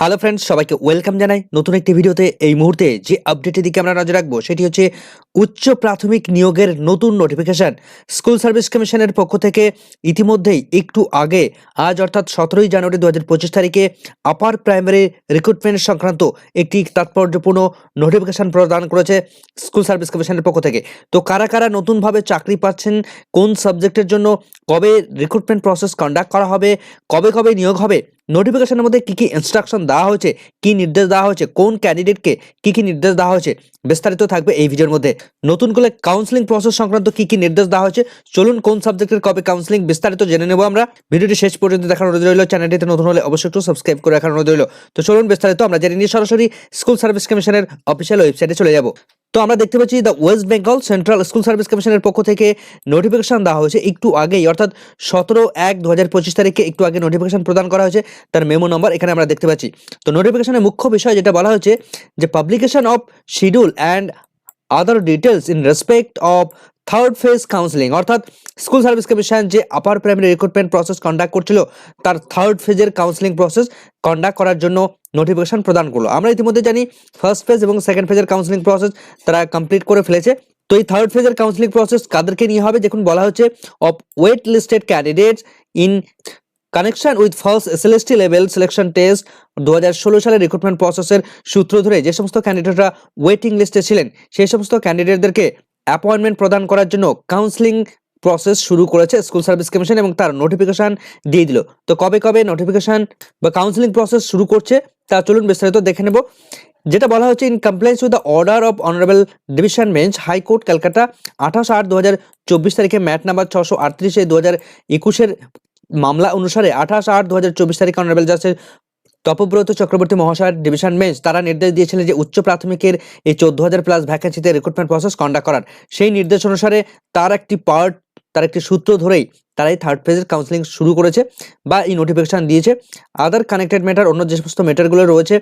Hello friends সবাইকে welcome জানাই নতুন একটি ভিডিওতে। এই মুহূর্তে যে আপডেটের দিকে আমরা নজর রাখব, সেটি হচ্ছে উচ্চ প্রাথমিক নিয়োগের নতুন নোটিফিকেশান স্কুল সার্ভিস কমিশনের পক্ষ থেকে ইতিমধ্যেই একটু আগে, আজ অর্থাৎ সতেরোই জানুয়ারি দু হাজার পঁচিশ তারিখে আপার প্রাইমারি রিক্রুটমেন্ট সংক্রান্ত একটি তাৎপর্যপূর্ণ নোটিফিকেশান প্রদান করেছে স্কুল সার্ভিস কমিশনের পক্ষ থেকে। তো কারা কারা নতুনভাবে চাকরি পাচ্ছেন, কোন সাবজেক্টের জন্য, কবে রিক্রুটমেন্ট প্রসেস কন্ডাক্ট করা হবে, কবে কবে নিয়োগ হবে নোটিফিকেশনের মধ্যে কী কী ইনস্ট্রাকশন দেওয়া হয়েছে, কী নির্দেশ দেওয়া হয়েছে, কোন ক্যান্ডিডেটকে কী কী নির্দেশ দেওয়া হয়েছে, বিস্তারিত থাকবে এই ভিডিওর মধ্যে। নতুন করে কাউন্সিলিং প্রসেস সংক্রান্ত কী কী নির্দেশ দেওয়া হয়েছে, চলুন কোন সাবজেক্টের কবে কাউন্সিলিং বিস্তারিত জেনে নেব আমরা। ভিডিওটি শেষ পর্যন্ত অনুরোধ রইল চ্যানেলটিতে নতুন হলে অবশ্যই একটু সাবস্ক্রাইব করে অনুরোধ রইল। তো চলুন বিস্তারিত আমরা জেনে নিয়ে সরাসরি স্কুল সার্ভিস কমিশনের অফিসিয়াল ওয়েবসাইটে চলে যাব। তো আমরা দেখতে পাচ্ছি the West Bengal central school service কমিশনের পক্ষ থেকে নোটিফিকেশান দেওয়া হয়েছে একটু আগেই। অর্থাৎ সতেরো এক দু হাজার পঁচিশ তারিখে একটু আগে নোটিফিকেশন প্রদান করা হয়েছে তার মেমো নম্বর এখানে আমরা দেখতে পাচ্ছি। তো নোটিফিকেশনের মুখ্য বিষয় যেটা বলা হয়েছে যে publication of schedule and other details in respect of third phase counselling অর্থাৎ স্কুল সার্ভিস কমিশন যে upper primary recruitment process conduct করছিল, তার থার্ড ফেজের কাউন্সিলিং প্রসেস কন্ডাক্ট করার জন্য নোটিফিকেশন প্রদান করল। আমরা ইতিমধ্যে জানি ফার্স্ট ফেজ এবং সেকেন্ড ফেজের কাউন্সিলিং প্রসেস তারা কমপ্লিট করে ফেলেছে। তো এই থার্ড ফেজের কাউন্সিলিং প্রসেস কাদেরকে নিয়ে হবে? দেখুন, বলা হচ্ছে of wait listed candidates in connection with first SLST level selection test দু হাজার ষোলো সালের রিক্রুটমেন্ট প্রসেসের সূত্র ধরে যে সমস্ত ক্যান্ডিডেটরা ওয়েটিং লিস্টে ছিলেন, সেই সমস্ত ক্যান্ডিডেটদেরকে অ্যাপয়েন্টমেন্ট প্রদান করার জন্য কাউন্সিলিং প্রসেস শুরু করেছে স্কুল সার্ভিস কমিশন এবং তার নোটিফিকেশান দিয়ে দিল। তো কবে কবে নোটিফিকেশন বা কাউন্সিলিং প্রসেস শুরু করছে তা চলুন বিস্তারিত দেখে নেব। যেটা বলা হচ্ছে in compliance with the order of honourable division bench high court Calcutta আঠাশ আট দু তারিখে ম্যাট নাম্বার ছশো আটত্রিশে দু হাজার একুশের মামলা অনুসারে আঠাশ আট দু হাজার চব্বিশ তারিখে অনারেবল জাস্টিস তপব্রত চক্রবর্তী মহাশয়ের ডিভিশন বেঞ্চ তারা নির্দেশ দিয়েছিলেন যে উচ্চ প্রাথমিকের এই চোদ্দ হাজার প্লাস ভ্যাকেন্সিতে রিক্রুটমেন্ট প্রসেস কন্ডাক্ট করার। সেই নির্দেশ অনুসারে তার একটি পার্ট তার একটি সূত্র ধরেই তারা এই থার্ড ফেজের কাউন্সিলিং শুরু করেছে বা এই নোটিফিকেশন দিয়েছে। আদার কানেক্টেড ম্যাটার অন্য যে সমস্ত ম্যাটারগুলো রয়েছে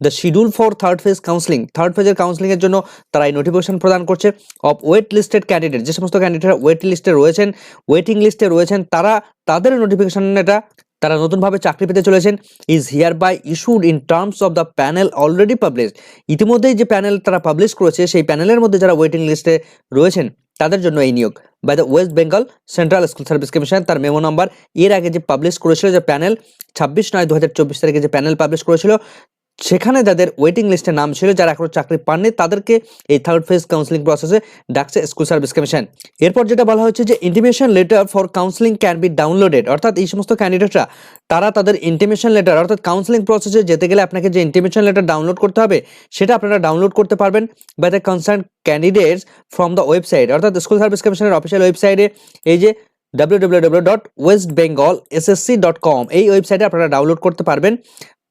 the schedule for third phase counselling third ফেজের কাউন্সিলিংয়ের জন্য তারা এই নোটিফিকেশন প্রদান করছে অফ ওয়েট লিস্টেড ক্যান্ডিডেট যে সমস্ত ক্যান্ডিডেট ওয়েট লিস্টে রয়েছেন ওয়েটিং লিস্টে রয়েছেন, তারা তাদের নোটিফিকেশন এটা তারা নতুনভাবে চাকরি পেতে চলেছেন। Is hereby issued in terms of the panel already publish ইতিমধ্যেই যে প্যানেল তারা পাবলিশ করেছে, সেই প্যানেলের মধ্যে যারা ওয়েটিং লিস্টে রয়েছেন, তাদের জন্য এই নিয়োগ। By the West Bengal central school service commission তার মেমো নাম্বার এর আগে যে পাবলিশ করেছিল যে প্যানেল ছাব্বিশ নয় দু হাজার চব্বিশ তারিখে যে প্যানেল পাবলিশ করেছিল সেখানে যাদের ওয়েটিং লিস্টে নাম ছিল, যারা এখনও চাকরি পাননি, তাদেরকে এই থার্ড ফেজ কাউন্সিলিং প্রসেসে ডাকছে স্কুল সার্ভিস কমিশন এরপর যেটা বলা হচ্ছে যে intimation letter for counselling can be downloaded অর্থাৎ এই সমস্ত ক্যান্ডিডেটরা তারা তাদের ইন্টিমেশন লেটার অর্থাৎ কাউন্সিলিং প্রসেসে যেতে গেলে আপনাকে যে ইন্টিমেশন লেটার ডাউনলোড করতে হবে, সেটা আপনারা ডাউনলোড করতে পারবেন by the concern candidates from the website অর্থাৎ স্কুল সার্ভিস কমিশনের অফিসিয়াল ওয়েবসাইটে এই যে www.westbengalssc.com এই ওয়েবসাইটে আপনারা ডাউনলোড করতে পারবেন।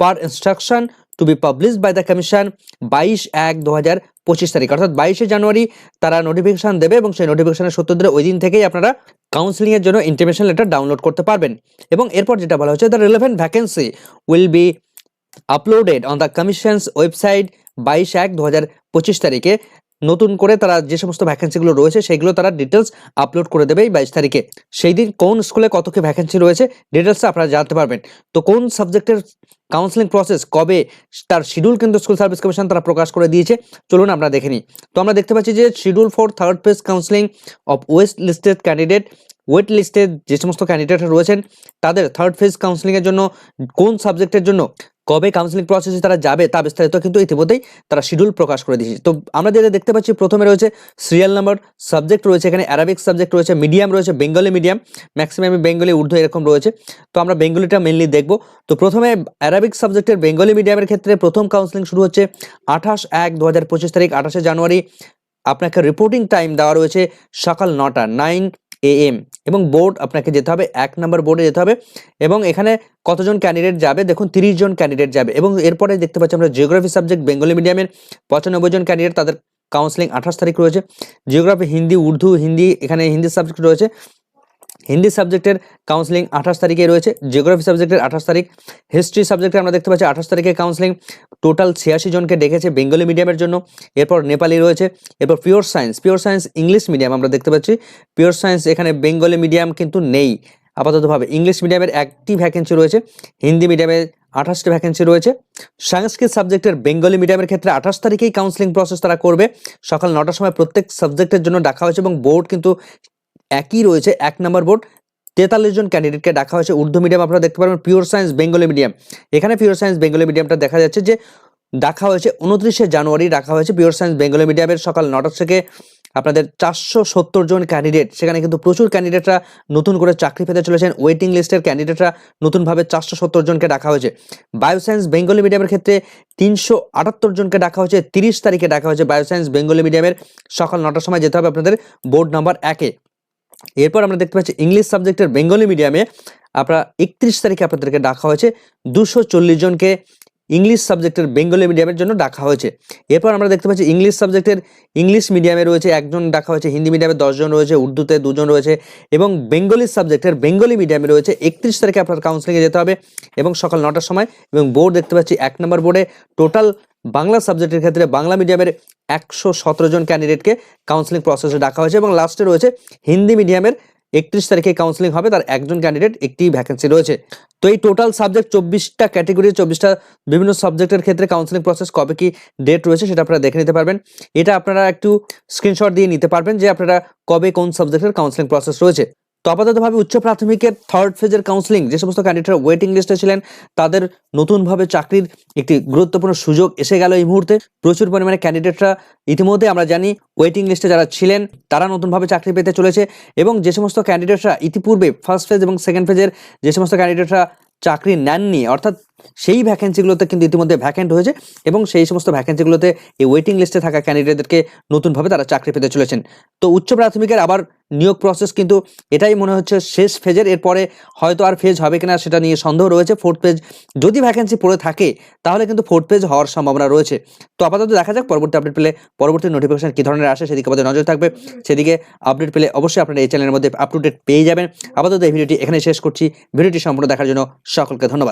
Per instruction to be publish by the commission বাইশ এক দু হাজার পঁচিশ তারিখ। অর্থাৎ বাইশে জানুয়ারি তারা নোটিফিকেশান দেবে এবং সেই নোটিফিকেশানের সত্য ধরে ওই দিন থেকেই আপনারা কাউন্সিলিংয়ের জন্য ইন্টিমেশন লেটার ডাউনলোড করতে পারবেন। এবং এরপর যেটা বলা হচ্ছে the relevant vacancy will be uploaded on the commission's website বাইশ এক দু হাজার পঁচিশ তারিখে। নতুন করে তারা যে সমস্ত ভ্যাকেন্সিগুলো রয়েছে সেগুলো তারা ডিটেলস আপলোড করে দেবে এই বাইশ তারিখে। সেই দিন কোন স্কুলে কত কি ভ্যাকেন্সি রয়েছে ডিটেলসটা আপনারা জানতে পারবেন। তো কোন সাবজেক্টের কাউন্সেলিং প্রসেস কবে তার শিডিউল কিন্তু স্কুল সার্ভিস কমিশন তারা প্রকাশ করে দিয়েছে, চলুন আমরা দেখে নিই। তো আমরা দেখতে পাচ্ছি যে schedule for third phase counselling of wait listed candidate wait লিস্টে যে সমস্ত ক্যান্ডিডেট রয়েছেন, তাদের থার্ড ফেজ কাউন্সিলিংয়ের জন্য কোন সাবজেক্টের জন্য কবে কাউন্সিলিং প্রসেসে তারা যাবে তা বিস্তারিত কিন্তু ইতিমধ্যেই তারা শিডিউল প্রকাশ করে দিয়েছে। তো আমরা যেটা দেখতে পাচ্ছি, প্রথমে রয়েছে সিরিয়াল নাম্বার সাবজেক্ট রয়েছে এখানে অ্যারাবিক সাবজেক্ট রয়েছে মিডিয়াম রয়েছে বেঙ্গলি মিডিয়াম ম্যাক্সিমাম বেঙ্গলি উর্দু এরকম রয়েছে। তো আমরা বেঙ্গলিটা মেনলি দেখব। তো প্রথমে অ্যারাবিক সাবজেক্টের বেঙ্গলি মিডিয়ামের ক্ষেত্রে প্রথম কাউন্সিলিং শুরু হচ্ছে আঠাশ এক দু হাজার পঁচিশ তারিখ, আঠাশে জানুয়ারি। আপনাকে রিপোর্টিং টাইম দেওয়া রয়েছে সকাল নটা নাইন এ এম এবং বোর্ড আপনাকে যেতে হবে, এক নম্বর বোর্ডে যেতে হবে এবং এখানে কতজন ক্যান্ডিডেট যাবে, দেখুন তিরিশ জন ক্যান্ডিডেট যাবে এবং এরপরে দেখতে পাচ্ছি আমরা জিওগ্রাফি সাবজেক্ট বেঙ্গলি মিডিয়ামের পঁচানব্বই জন ক্যান্ডিডেট তাদের কাউন্সিলিং আঠাশ তারিখ রয়েছে। জিওগ্রাফি হিন্দি উর্দু হিন্দি এখানে হিন্দি সাবজেক্ট রয়েছে। হিন্দি সাবজেক্টের কাউন্সিলিং আঠাশ তারিখে রয়েছে। জিওগ্রাফি সাবজেক্টের আঠাশ তারিখ। হিস্ট্রি সাবজেক্টে আমরা দেখতে পাচ্ছি আঠাশ তারিখে কাউন্সিলিং টোটাল ছিয়াশি জনকে ডেকেছে বেঙ্গলি মিডিয়ামের জন্য। এরপর নেপালি রয়েছে। এরপর pure science pure science English medium আমরা দেখতে পাচ্ছি। পিওর সায়েন্স এখানে বেঙ্গলি মিডিয়াম কিন্তু নেই। আপাততভাবে ইংলিশ মিডিয়ামের একটি ভ্যাকেন্সি রয়েছে। হিন্দি মিডিয়ামে আঠাশটি ভ্যাকেন্সি রয়েছে। সংস্কৃত সাবজেক্টের বেঙ্গলি মিডিয়ামের ক্ষেত্রে আঠাশ তারিখেই কাউন্সিলিং প্রসেস তারা করবে। সকাল নটার সময় প্রত্যেক সাবজেক্টের জন্য ডাকা হয়েছে এবং বোর্ড কিন্তু একই রয়েছে, এক নম্বর বোর্ড তেতাল্লিশ জন ক্যান্ডিডেটকে ডাকা হয়েছে উর্দু মিডিয়াম আপনারা দেখতে পারবেন পিওর সায়েন্স বেঙ্গলি মিডিয়াম এখানে পিওর সায়েন্স বেঙ্গলি মিডিয়ামটা দেখা যাচ্ছে যে ডাকা হয়েছে উনত্রিশে জানুয়ারি, ডাকা হয়েছে পিওর সায়েন্স বেঙ্গলি মিডিয়ামের সকাল নটা থেকে আপনাদের চারশো সত্তর জন ক্যান্ডিডেট সেখানে কিন্তু প্রচুর ক্যান্ডিডেটরা নতুন করে চাকরি পেতে চলেছেন ওয়েটিং লিস্টের ক্যান্ডিডেটরা নতুনভাবে চারশো সত্তর জনকে ডাকা হয়েছে। বায়োসায়েন্স বেঙ্গলি মিডিয়ামের ক্ষেত্রে তিনশো আটাত্তর জনকে ডাকা হয়েছে, তিরিশ তারিখে ডাকা হয়েছে বায়োসায়েন্স বেঙ্গলি মিডিয়ামের সকাল নটার সময়। যেতে হবে আপনাদের বোর্ড নাম্বার একে। এরপর আমরা দেখতে পাচ্ছি ইংলিশ সাবজেক্টের বেঙ্গলি মিডিয়ামে আপনার একত্রিশ তারিখে আপনাদেরকে ডাকা হয়েছে। দুশো জনকে ইংলিশ সাবজেক্টের বেঙ্গলি মিডিয়ামের জন্য ডাকা হয়েছে। এরপর আমরা দেখতে পাচ্ছি ইংলিশ সাবজেক্টের ইংলিশ মিডিয়ামে রয়েছে একজন ডাকা হয়েছে, হিন্দি মিডিয়ামে দশজন রয়েছে, উর্দুতে দুজন রয়েছে এবং বেঙ্গলি সাবজেক্টের বেঙ্গলি মিডিয়ামে রয়েছে একত্রিশ তারিখে আপনার কাউন্সিলিংয়ে যেতে হবে এবং সকাল নটার সময় এবং বোর্ড দেখতে পাচ্ছি এক নম্বর বোর্ডে টোটাল বাংলা সাবজেক্টের ক্ষেত্রে বাংলা মিডিয়ামের একশো সতেরো জন ক্যান্ডিডেটকে কাউন্সিলিং প্রসেসে ডাকা হয়েছে এবং লাস্টে রয়েছে হিন্দি মিডিয়ামের একত্রিশ তারিখে কাউন্সিলিং হবে, তার একজন ক্যান্ডিডেট একটি ভ্যাকেন্সি রয়েছে। তো এই টোটাল সাবজেক্ট চব্বিশটা ক্যাটেগরি চব্বিশটা বিভিন্ন সাবজেক্টের ক্ষেত্রে কাউন্সিলিং প্রসেস কবে কি ডেট রয়েছে সেটা আপনারা দেখে নিতে পারবেন। এটা আপনারা একটু স্ক্রিনশট দিয়ে নিতে পারবেন যে আপনারা কবে কোন সাবজেক্টের কাউন্সিলিং প্রসেস রয়েছে। তো আপাততভাবে উচ্চ প্রাথমিকের থার্ড ফেজের কাউন্সিলিং যে সমস্ত ক্যান্ডিডেটরা ওয়েটিং লিস্টে ছিলেন, তাদের নতুনভাবে চাকরির একটি গুরুত্বপূর্ণ সুযোগ এসে গেল এই মুহূর্তে। প্রচুর পরিমাণে ক্যান্ডিডেটরা ইতিমধ্যে আমরা জানি ওয়েটিং লিস্টে যারা ছিলেন, তারা নতুনভাবে চাকরি পেতে চলেছে এবং যে সমস্ত ক্যান্ডিডেটরা ইতিপূর্বে ফার্স্ট ফেজ এবং সেকেন্ড ফেজের যে সমস্ত ক্যান্ডিডেটরা চাকরি নেননি, অর্থাৎ সেই ভ্যাকেন্সিগুলোতে কিন্তু ইতিমধ্যে ভ্যাকেন্ট হয়েছে এবং সেই সমস্ত ভ্যাকেন্সিগুলোতে এই ওয়েটিং লিস্টে থাকা ক্যান্ডিডেটদেরকে নতুনভাবে তারা চাকরি পেতে চলেছেন। তো উচ্চ প্রাথমিকের আবার নিয়োগ প্রসেস কিন্তু এটাই মনে হচ্ছে শেষ ফেজের এরপরে হয়তো আর ফেজ হবে কিনা সেটা নিয়ে সন্দেহ রয়েছে। ফোর্থ পেজ যদি ভ্যাকেন্সি পড়ে থাকে, তাহলে কিন্তু ফোর্থ পেজ হওয়ার সম্ভাবনা রয়েছে। তো আপাতত দেখা যাক, পরবর্তী আপডেট পেলে পরবর্তী নোটিফিকেশন কী ধরনের আসে সেদিকে আমাদের নজর থাকবে। সেদিকে আপডেট পেলে অবশ্যই আপনারা এই চ্যানেলের মধ্যে আপ টু ডেট পেয়ে যাবেন। আপাতত এই ভিডিওটি এখানে শেষ করছি। ভিডিওটি সম্পূর্ণ দেখার জন্য সকলকে ধন্যবাদ।